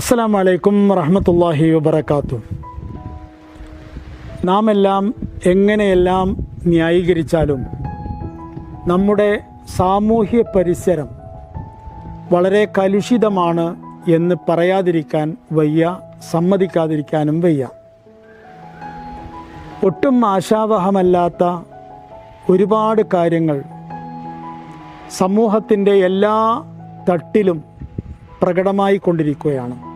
അസ്സലാം വലൈക്കും വറഹമത്തല്ലാഹി വബർക്കാത്തു നാം എല്ലാം എങ്ങനെയെല്ലാം ന്യായീകരിച്ചാലും നമ്മുടെ സാമൂഹ്യ പരിസരം വളരെ കലുഷിതമാണ് എന്ന് പറയാതിരിക്കാൻ വയ്യ സമ്മതിക്കാതിരിക്കാനും വയ്യ. ഒട്ടും ആശാവഹമല്ലാത്ത ഒരുപാട് കാര്യങ്ങൾ സമൂഹത്തിന്റെ എല്ലാ തട്ടിലും പ്രകടമായി കൊണ്ടിരിക്കുകയാണ്.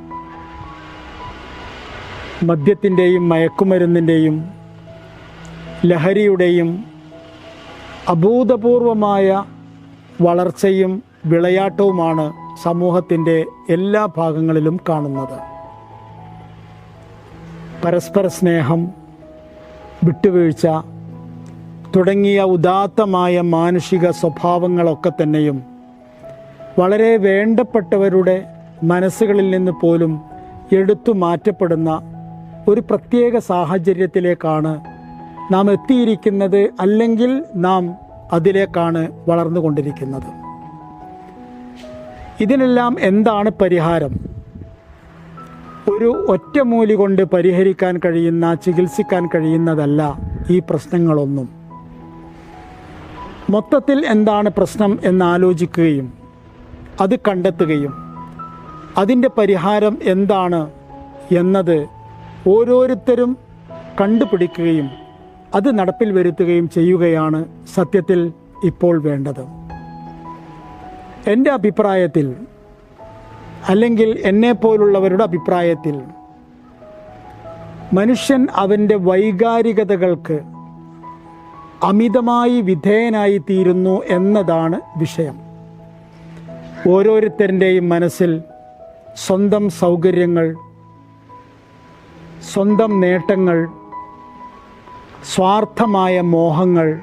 മദ്യത്തിന്റെയും മയക്കുമരുന്നിന്റെയും ലഹരിയുടെയും അഭൂതപൂർവമായ വളർച്ചയും വിളയാട്ടവുമാണ് സമൂഹത്തിന്റെ എല്ലാ ഭാഗങ്ങളിലും കാണുന്നത്. പരസ്പര സ്നേഹം വിട്ടുവീഴ്ച തുടങ്ങിയ ഉദാത്തമായ മാനുഷിക സ്വഭാവങ്ങളൊക്കെ തന്നെയും വളരെ വേണ്ടപ്പെട്ടവരുടെ മനസ്സുകളിൽ നിന്ന് പോലും എടുത്തു മാറ്റപ്പെടുന്ന ഒരു പ്രത്യേക സാഹചര്യത്തിലേക്കാണ് നാം എത്തിയിരിക്കുന്നത് അല്ലെങ്കിൽ നാം അതിലേക്കാണ് വളർന്നുകൊണ്ടിരിക്കുന്നത്. ഇതിനെല്ലാം എന്താണ് പരിഹാരം? ഒരു ഒറ്റമൂലി കൊണ്ട് പരിഹരിക്കാൻ കഴിയുന്ന ചികിത്സിക്കാൻ കഴിയുന്നതല്ല ഈ പ്രശ്നങ്ങളൊന്നും. മൊത്തത്തിൽ എന്താണ് പ്രശ്നം എന്നാലോചിക്കുകയും അത് കണ്ടെത്തുകയും അതിന്റെ പരിഹാരം എന്താണ് എന്നത് ഓരോരുത്തരും കണ്ടുപിടിക്കുകയും അത് നടപ്പിൽ വരുത്തുകയും ചെയ്യുകയാണ് സത്യത്തിൽ ഇപ്പോൾ വേണ്ടത്. എന്റെ അഭിപ്രായത്തിൽ അല്ലെങ്കിൽ എന്നെപ്പോലുള്ളവരുടെ അഭിപ്രായത്തിൽ മനുഷ്യൻ അവന്റെ വൈകാരികതകൾക്ക് അമിതമായി വിധേയനായി തീരുന്നു എന്നതാണ് വിഷയം. ഓരോരുത്തരുടെയും മനസ്സിൽ സ്വന്തം സൗകര്യങ്ങൾ സ്വന്തം നേട്ടങ്ങൾ സ്വാർത്ഥമായ മോഹങ്ങൾ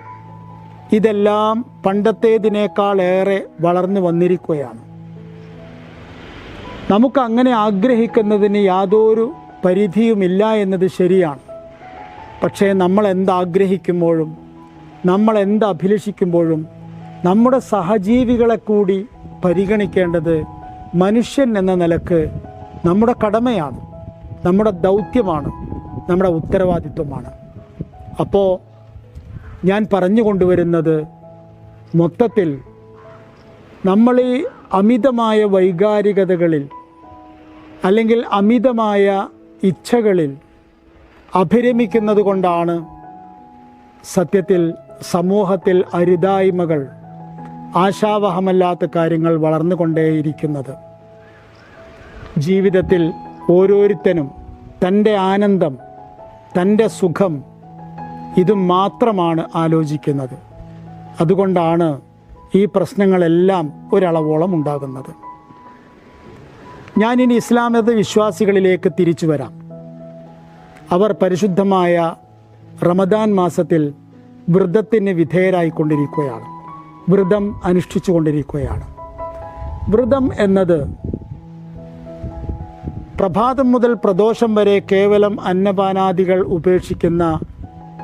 ഇതെല്ലാം പണ്ടത്തേതിനേക്കാളേറെ വളർന്നു വന്നിരിക്കുകയാണ്. നമുക്ക് അങ്ങനെ ആഗ്രഹിക്കുന്നതിന് യാതൊരു പരിധിയുമില്ല എന്നത് ശരിയാണ്. പക്ഷേ നമ്മൾ എന്താഗ്രഹിക്കുമ്പോഴും നമ്മൾ എന്ത് അഭിലഷിക്കുമ്പോഴും നമ്മുടെ സഹജീവികളെ കൂടി പരിഗണിക്കേണ്ടത് മനുഷ്യൻ എന്ന നിലയ്ക്ക് നമ്മുടെ കടമയാണ്. നമ്മുടെ ദൗത്യമാണ് നമ്മുടെ ഉത്തരവാദിത്വമാണ്. അപ്പോൾ ഞാൻ പറഞ്ഞു കൊണ്ടുവരുന്നത് മൊത്തത്തിൽ നമ്മൾ ഈ അമിതമായ വൈകാരികതകളിൽ അല്ലെങ്കിൽ അമിതമായ ഇച്ഛകളിൽ അഭിരമിക്കുന്നത് കൊണ്ടാണ് സത്യത്തിൽ സമൂഹത്തിൽ അരുതായ്മകൾ ആശാവഹമല്ലാത്ത കാര്യങ്ങൾ വളർന്നുകൊണ്ടേയിരിക്കുന്നത്. ജീവിതത്തിൽ ഓരോരുത്തനും തന്റെ ആനന്ദം തന്റെ സുഖം ഇത് മാത്രമാണ് ആലോചിക്കുന്നത്. അതുകൊണ്ടാണ് ഈ പ്രശ്നങ്ങളെല്ലാം ഒരളവോളം ഉണ്ടാകുന്നത്. ഞാനിനി ഇസ്ലാമത വിശ്വാസികളിലേക്ക് തിരിച്ചു വരാം. അവർ പരിശുദ്ധമായ റമദാൻ മാസത്തിൽ വ്രതത്തിന് വിധേയരായിക്കൊണ്ടിരിക്കുകയാണ്. വ്രതം അനുഷ്ഠിച്ചു കൊണ്ടിരിക്കുകയാണ് വ്രതം എന്നത് പ്രഭാതം മുതൽ പ്രദോഷം വരെ കേവലം അന്നപാനാദികൾ ഉപേക്ഷിക്കുന്ന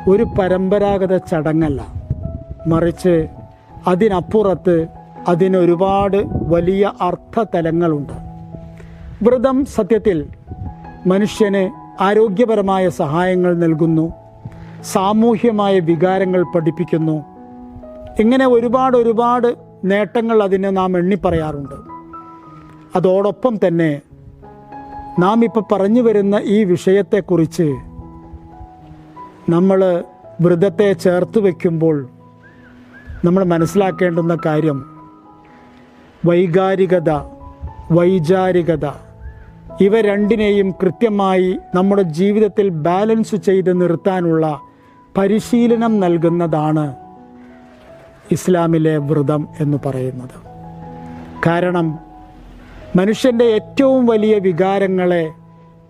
ഒരു പരമ്പരാഗത ചടങ്ങല്ല. മറിച്ച് അതിനപ്പുറത്ത് അതിനൊരുപാട് വലിയ അർത്ഥതലങ്ങളുണ്ട്. വ്രതം സത്യത്തിൽ മനുഷ്യന് ആരോഗ്യപരമായ സഹായങ്ങൾ നൽകുന്നു. സാമൂഹ്യമായ വികാരങ്ങൾ പഠിപ്പിക്കുന്നു. ഇങ്ങനെ ഒരുപാട് ഒരുപാട് നേട്ടങ്ങൾ അതിന് നാം എണ്ണിപ്പറയാറുണ്ട്. അതോടൊപ്പം തന്നെ നാം ഇപ്പോൾ പറഞ്ഞു വരുന്ന ഈ വിഷയത്തെക്കുറിച്ച് നമ്മൾ വ്രതത്തെ ചേർത്ത് വയ്ക്കുമ്പോൾ നമ്മൾ മനസ്സിലാക്കേണ്ടുന്ന കാര്യം വൈകാരികത വൈചാരികത ഇവ രണ്ടിനെയും കൃത്യമായി നമ്മുടെ ജീവിതത്തിൽ ബാലൻസ് ചെയ്ത് നിർത്താനുള്ള പരിശീലനം നൽകുന്നതാണ് ഇസ്ലാമിലെ വ്രതം എന്ന് പറയുന്നത്. കാരണം മനുഷ്യന്റെ ഏറ്റവും വലിയ വികാരങ്ങളെ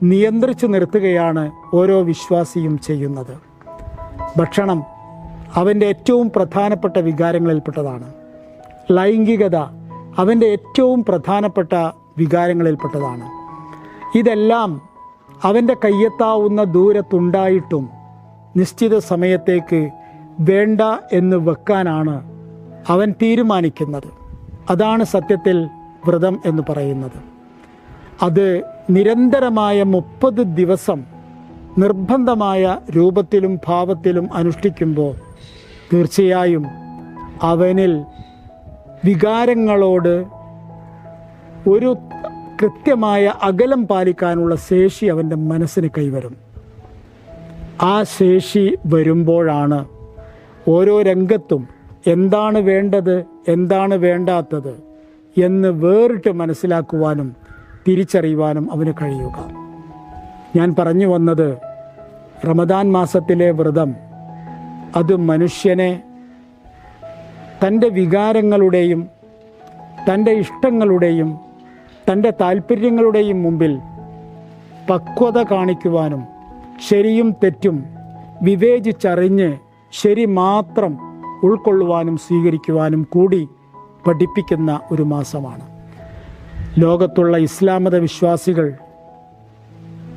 നിയന്ത്രിച്ചു നിർത്തുകയാണ് ഓരോ വിശ്വാസിയും ചെയ്യുന്നത്. ഭക്ഷണം അവന്റെ ഏറ്റവും പ്രധാനപ്പെട്ട വികാരങ്ങളിൽപ്പെട്ടതാണ്. ലൈംഗികത അവന്റെ ഏറ്റവും പ്രധാനപ്പെട്ട വികാരങ്ങളിൽപ്പെട്ടതാണ്. ഇതെല്ലാം അവന്റെ കയ്യെത്താവുന്ന ദൂരത്തുണ്ടായിട്ടും നിശ്ചിത സമയത്തേക്ക് വേണ്ട എന്ന് വെക്കാനാണ് അവൻ തീരുമാനിക്കുന്നത്. അതാണ് സത്യത്തിൽ വ്രതം എന്ന് പറയുന്നത്. അത് നിരന്തരമായ മുപ്പത് ദിവസം നിർബന്ധമായ രൂപത്തിലും ഭാവത്തിലും അനുഷ്ഠിക്കുമ്പോൾ തീർച്ചയായും അവനിൽ വികാരങ്ങളോട് ഒരു കൃത്യമായ അകലം പാലിക്കാനുള്ള ശേഷി അവന്റെ മനസ്സിന് കൈവരും. ആ ശേഷി വരുമ്പോഴാണ് ഓരോ രംഗത്തും എന്താണ് വേണ്ടത് എന്താണ് വേണ്ടാത്തത് എന്ന് വേറിട്ട് മനസ്സിലാക്കുവാനും തിരിച്ചറിയുവാനും അവന് കഴിയുക. ഞാൻ പറഞ്ഞു വന്നത് റമദാൻ മാസത്തിലെ വ്രതം അത് മനുഷ്യനെ തന്റെ വികാരങ്ങളുടെയും തന്റെ ഇഷ്ടങ്ങളുടെയും തന്റെ താല്പര്യങ്ങളുടെയും മുമ്പിൽ പക്വത കാണിക്കുവാനും ശരിയും തെറ്റും വിവേചിച്ചറിഞ്ഞ് ശരി മാത്രം ഉൾക്കൊള്ളുവാനും സ്വീകരിക്കുവാനും കൂടി പഠിപ്പിക്കുന്ന ഒരു മാസമാണ്. ലോകത്തുള്ള ഇസ്ലാമത വിശ്വാസികൾ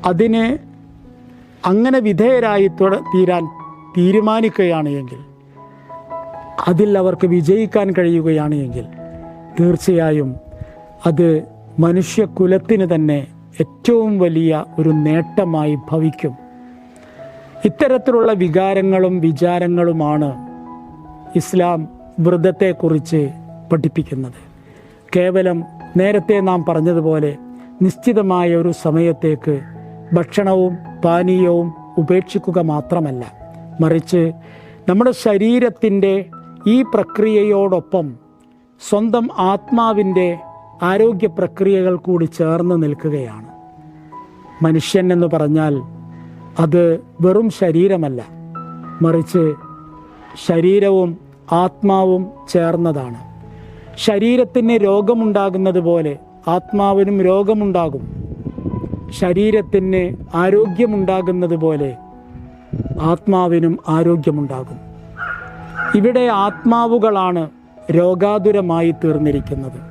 അതിനെ അങ്ങനെ വിധേയരായി തുട- തീരാൻ തീരുമാനിക്കുകയാണ് എങ്കിൽ അതിൽ അവർക്ക് വിജയിക്കാൻ കഴിയുകയാണ് എങ്കിൽ തീർച്ചയായും അത് മനുഷ്യകുലത്തിന് തന്നെ ഏറ്റവും വലിയ ഒരു നേട്ടമായി ഭവിക്കും. ഇത്തരത്തിലുള്ള വികാരങ്ങളും വിചാരങ്ങളുമാണ് ഇസ്ലാം വ്രതത്തെക്കുറിച്ച് പഠിപ്പിക്കുന്നത്. കേവലം നേരത്തെ നാം പറഞ്ഞതുപോലെ നിശ്ചിതമായ ഒരു സമയത്തേക്ക് ഭക്ഷണവും പാനീയവും ഉപേക്ഷിക്കുക മാത്രമല്ല. മറിച്ച് നമ്മുടെ ശരീരത്തിന്റെ ഈ പ്രക്രിയയോടൊപ്പം സ്വന്തം ആത്മാവിന്റെ ആരോഗ്യ പ്രക്രിയകൾ കൂടി ചേർന്ന് നിൽക്കുകയാണ്. മനുഷ്യൻ എന്ന് പറഞ്ഞാൽ അത് വെറും ശരീരമല്ല. മറിച്ച് ശരീരവും ആത്മാവും ചേർന്നതാണ്. ശരീരത്തിന് രോഗമുണ്ടാകുന്നത് പോലെ ആത്മാവിനും രോഗമുണ്ടാകും. ശരീരത്തിന് ആരോഗ്യമുണ്ടാകുന്നത് പോലെ ആത്മാവിനും ആരോഗ്യമുണ്ടാകും. ഇവിടെ ആത്മാവുകളാണ് രോഗാതുരമായി തീർന്നിരിക്കുന്നത്.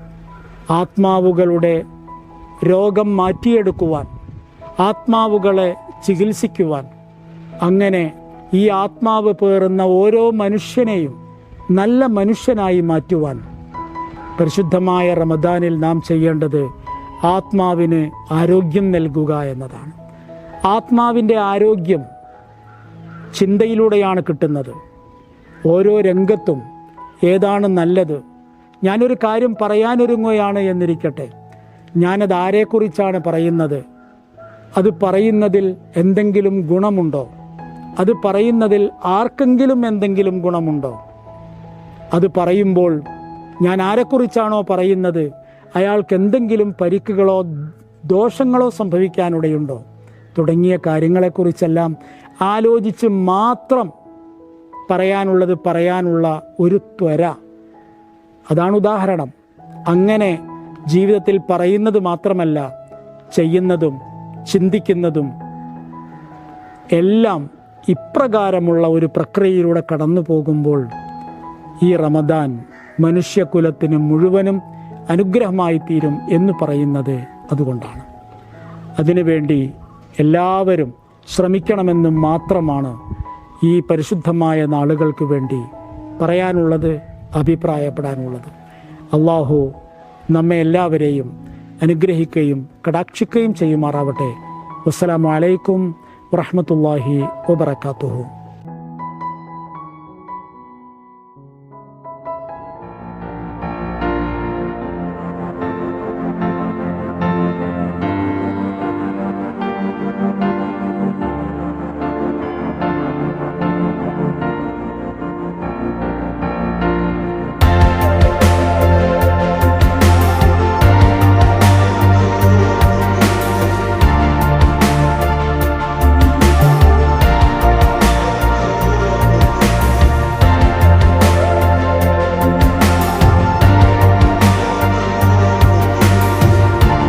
ആത്മാവുകളുടെ രോഗം മാറ്റിയെടുക്കുവാൻ ആത്മാവുകളെ ചികിത്സിക്കുവാൻ അങ്ങനെ ഈ ആത്മാവ് പേറുന്ന ഓരോ മനുഷ്യനെയും നല്ല മനുഷ്യനായി മാറ്റുവാൻ പരിശുദ്ധമായ റമദാനിൽ നാം ചെയ്യേണ്ടത് ആത്മാവിന് ആരോഗ്യം നൽകുക എന്നതാണ്. ആത്മാവിന്റെ ആരോഗ്യം ചിന്തയിലൂടെയാണ് കിട്ടുന്നത്. ഓരോ രംഗത്തും ഏതാണ് നല്ലത്? ഞാനൊരു കാര്യം പറയാനൊരുങ്ങുകയാണ് എന്നിരിക്കട്ടെ. ഞാനത് ആരെക്കുറിച്ചാണ് പറയുന്നത്? അത് പറയുന്നതിൽ എന്തെങ്കിലും ഗുണമുണ്ടോ? അത് പറയുന്നതിൽ ആർക്കെങ്കിലും എന്തെങ്കിലും ഗുണമുണ്ടോ? അത് പറയുമ്പോൾ ഞാൻ ആരെക്കുറിച്ചാണോ പറയുന്നത്? അയാൾക്ക് എന്തെങ്കിലും പരിക്കുകളോ ദോഷങ്ങളോ സംഭവിക്കാനിടയുണ്ടോ? തുടങ്ങിയ കാര്യങ്ങളെക്കുറിച്ചെല്ലാം ആലോചിച്ച് മാത്രം പറയാനുള്ളത് പറയാനുള്ള ഒരു ത്വര. അതാണ് ഉദാഹരണം. അങ്ങനെ ജീവിതത്തിൽ പറയുന്നത് മാത്രമല്ല ചെയ്യുന്നതും ചിന്തിക്കുന്നതും എല്ലാം ഇപ്രകാരമുള്ള ഒരു പ്രക്രിയയിലൂടെ കടന്നു പോകുമ്പോൾ ഈ റമദാൻ മനുഷ്യകുലത്തിന് മുഴുവനും അനുഗ്രഹമായി തീരും എന്ന് പറയുന്നത് അതുകൊണ്ടാണ്. അതിനുവേണ്ടി എല്ലാവരും ശ്രമിക്കണമെന്ന് മാത്രമാണ് ഈ പരിശുദ്ധമായ നാളുകൾക്ക് വേണ്ടി പറയാനുള്ളത് അഭിപ്രായപ്പെടാനുള്ളത്. അള്ളാഹു നമ്മെ എല്ലാവരെയും അനുഗ്രഹിക്കുകയും കടാക്ഷിക്കുകയും ചെയ്യുമാറാവട്ടെ. വസ്സലാമലൈക്കും വറഹമത്തല്ലാഹി വബർക്കാത്തുഹു